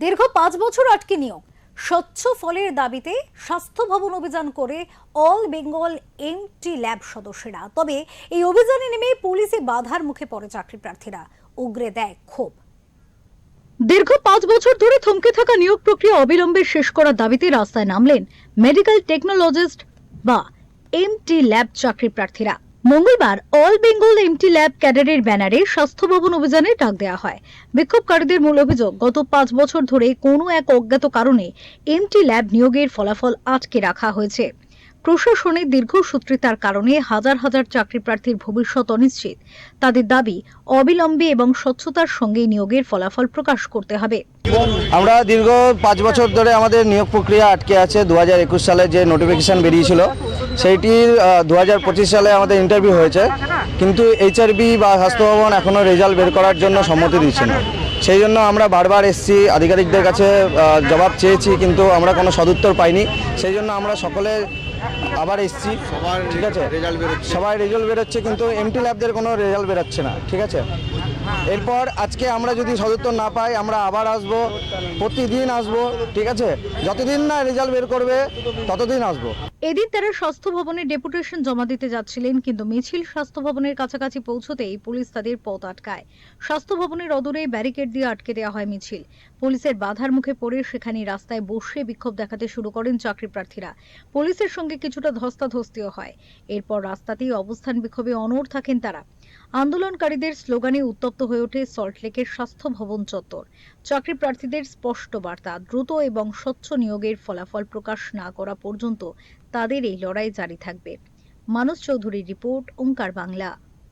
দীর্ঘ পাঁচ বছর আটকে নিয়োগ। স্বচ্ছ ফলের দাবিতে স্বাস্থ্য ভবন অভিযান করে অল বেঙ্গল এমটি ল্যাব সদস্যরা। তবে এই অভিযানে নেমে পুলিশে বাধার মুখে পড়ে চাকরি প্রার্থীরা। উগরে দেয় ক্ষোভ। দীর্ঘ পাঁচ বছর ধরে থমকে থাকা নিয়োগ প্রক্রিয়া অবিলম্বে শেষ করার দাবিতে রাস্তায় নামলেন মেডিকেল টেকনোলজিস্ট বা এমটি ল্যাব চাকরি প্রার্থীরা। মঙ্গলবার অল বেঙ্গল এমটি ল্যাব ক্যাডারের ব্যানারে স্বাস্থ্য ভবন অভিযানে ডাক দেওয়া হয়। বিক্ষোভকারীদের মূল অভিযোগ, গত পাঁচ বছর ধরে কোনো এক অজ্ঞাত কারণে এমটি ল্যাব নিয়োগের ফলাফল আটকে রাখা হয়েছে। প্রশাসনের দীর্ঘসূত্রিতার কারণে হাজার হাজার চাকরি প্রার্থীর ভবিষ্যৎ অনিশ্চিত। তাদের দাবি, অবিলম্বে এবং স্বচ্ছতার সঙ্গে নিয়োগের ফলাফল প্রকাশ করতে হবে। আমরা দীর্ঘ পাঁচ বছর ধরে আমাদের নিয়োগ প্রক্রিয়া আটকে আছে। দু সালে যে নোটিফিকেশন বেরিয়েছিল সেইটির দু সালে আমাদের ইন্টারভিউ হয়েছে, কিন্তু এইচআরবি বা স্বাস্থ্য ভবন এখনও রেজাল্ট বের করার জন্য সম্মতি দিচ্ছে না। সেই জন্য আমরা বারবার এসছি, আধিকারিকদের কাছে জবাব চেয়েছি, কিন্তু আমরা কোনো সদুত্তর পাইনি। সেই জন্য আমরা সকলে আবার এসছি সবার ঠিক আছে? রেজাল্ট বেরোচ্ছে। সবাই রেজাল্ট বেরোচ্ছে কিন্তু এমটি ল্যাবদের কোনো রেজাল্ট বেরোচ্ছে না ঠিক আছে? এরপর আজকে আমরা যদি সদুত্তর না পাই আমরা আবার আসব প্রতিদিন আসব ঠিক আছে? যতদিন না রেজাল্ট বের করবে ততদিন আসব। এদিন তারা স্বাস্থ্য ভবনে ডেপুটেশন জমা দিতে যাচ্ছিলেন কিন্তু মিছিল স্বাস্থ্য ভবনের কাছাকাছি পৌঁছতেই পুলিশ তাদের পথ আটকায়। স্বাস্থ্য ভবনের অদূরে ব্যারিকেড দিয়ে আটকে দেওয়া হয় মিছিল। পুলিশের বাধার মুখে পড়ে সেখানে রাস্তায় বসে বিক্ষোভ দেখাতে শুরু করেন চাকরি প্রার্থীরা। পুলিশের সঙ্গে কিছুটা ধস্তাধস্তিও হয়। এরপর রাস্তাতেই অবস্থান বিক্ষোভে অনড় থাকেন তারা। আন্দোলনকারীদের স্লোগানে উত্তপ্ত হয়ে ওঠে সল্টলেকের স্বাস্থ্য ভবন চত্বর। চাকরি প্রার্থীদের স্পষ্ট বার্তা, দ্রুত এবং স্বচ্ছ নিয়োগের ফলাফল প্রকাশ না করা পর্যন্ত তাদের এই লড়াই জারি থাকবে। মানস চৌধুরীর রিপোর্ট, ওঙ্কার বাংলা।